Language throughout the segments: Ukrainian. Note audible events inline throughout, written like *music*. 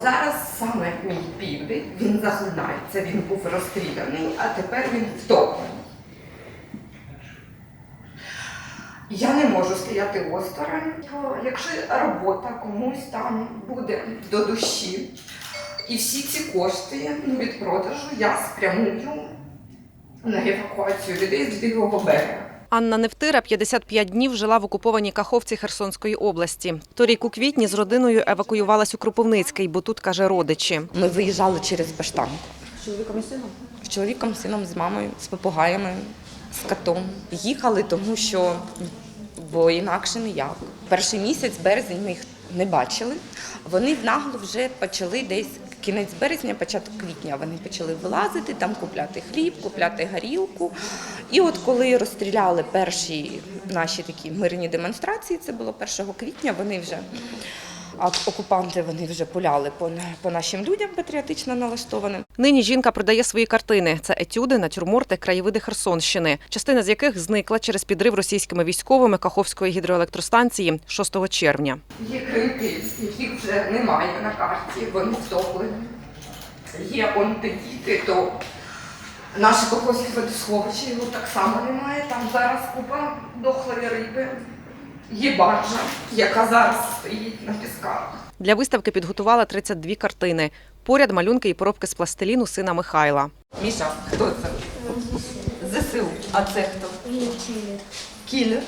Зараз саме мій південь, він заглинається, він був розстріляний, а тепер він втоплений. Я не можу стояти осторонь. Якщо робота комусь там буде до душі, і всі ці кошти від продажу я спрямую на евакуацію людей з білого берега. Анна Невтира 55 днів жила в окупованій Каховці Херсонської області. Торік у квітні з родиною евакуювалась у Кропивницький, бо тут каже родичі. Ми виїжджали через Баштанку. З чоловіком і сином? З чоловіком, сином, з мамою, з попугаями, з котом. Їхали, тому що бо інакше ніяк. Перший місяць, березень, ми їх не бачили. Вони нагло вже почали десь кінець березня, початок квітня. Вони почали вилазити, там купляти хліб, купляти горілку. І от коли розстріляли перші наші такі мирні демонстрації, це було 1 квітня, вони вже а окупанти вони вже пуляли по, по нашим людям патріотично налаштованим. Нині жінка продає свої картини. Це етюди, натюрморти, краєвиди Херсонщини, частина з яких зникла через підрив російськими військовими Каховської гідроелектростанції 6 червня. Є кринки, яких вже немає на карті, вони втоплені. Є он діти, то наше Коховське водосховище, його так само немає. Там зараз купа дохлої риби. Є баржа, яка зараз стоїть на пісках. Для виставки підготувала 32 картини. Поряд малюнки і поробки з пластиліну сина Михайла. Міша, хто це? ЗСУ. А це хто? Кілер.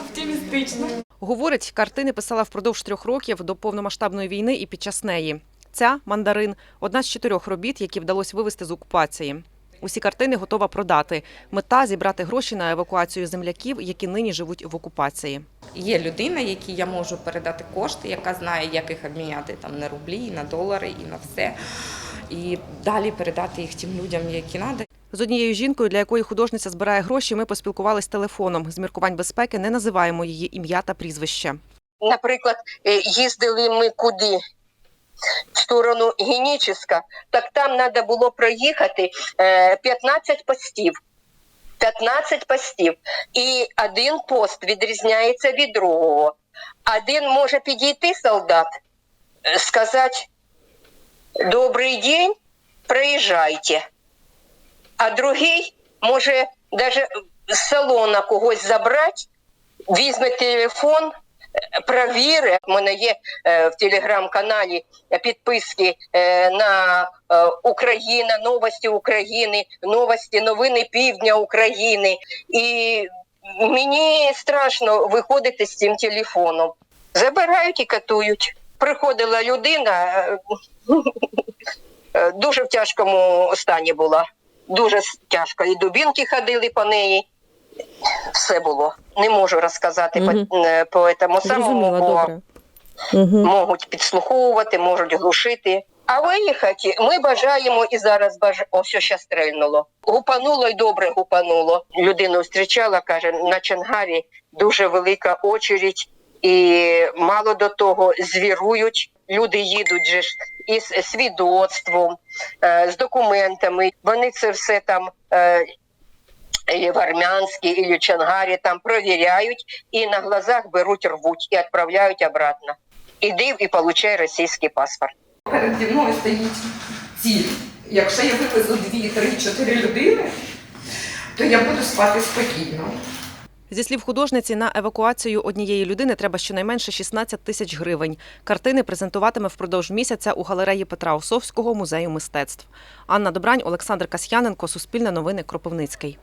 Оптимістично. Говорить, картини писала впродовж трьох років до повномасштабної війни і під час неї. Ця мандарин одна з чотирьох робіт, які вдалося вивезти з окупації. Усі картини готова продати. Мета зібрати гроші на евакуацію земляків, які нині живуть в окупації. Є людина, якій я можу передати кошти, яка знає, як їх обміняти там на рублі, на долари і на все. І далі передати їх тим людям, які треба. З однією жінкою, для якої художниця збирає гроші, ми поспілкувались телефоном. З міркувань безпеки не називаємо її ім'я та прізвище. наприклад, е, їздили ми куди? В сторону Геніческа, так там треба було проїхати е, 15 постів. 15 постів. І один пост відрізняється від другого. Один може підійти солдат, е, сказати Добрий день, приїжджайте. А другий може навіть з салона когось забрати, візьме телефон, провіри. У мене є е, в телеграм-каналі підписки е, на е, Україна, новості України, новості, новини Півдня України. І мені страшно виходити з цим телефоном. Забирають і катують. Приходила людина, *laughs* дуже в тяжкому стані була. Дуже тяжко. І дубінки ходили по неї. Все було. Не можу розказати Мгм. по, е, по цьому самому, бо Угу. можуть підслуховувати, можуть глушити. А виїхати ми бажаємо і зараз бажаємо. О, що ще стрельнуло. Гупануло і добре гупануло. Людину зустрічала, каже, на Чангарі дуже велика очередь, і мало до того звірують. Люди їдуть же ж із свідоцтвом, е, з документами. Вони це все там. І в Армянській, і в Чангарі там провіряють і на глазах беруть, рвуть і відправляють обратно. Іди і получай російський паспорт. Переді мною стоїть ціль. Якщо я вивезу дві, три, чотири людини, то я буду спати спокійно. Зі слів художниці, на евакуацію однієї людини треба щонайменше 16 тисяч гривень. Картини презентуватиме впродовж місяця у галереї Петра Осовського музею мистецтв. Анна Добрань, Олександр Касьяненко, Суспільне новини, Кропивницький.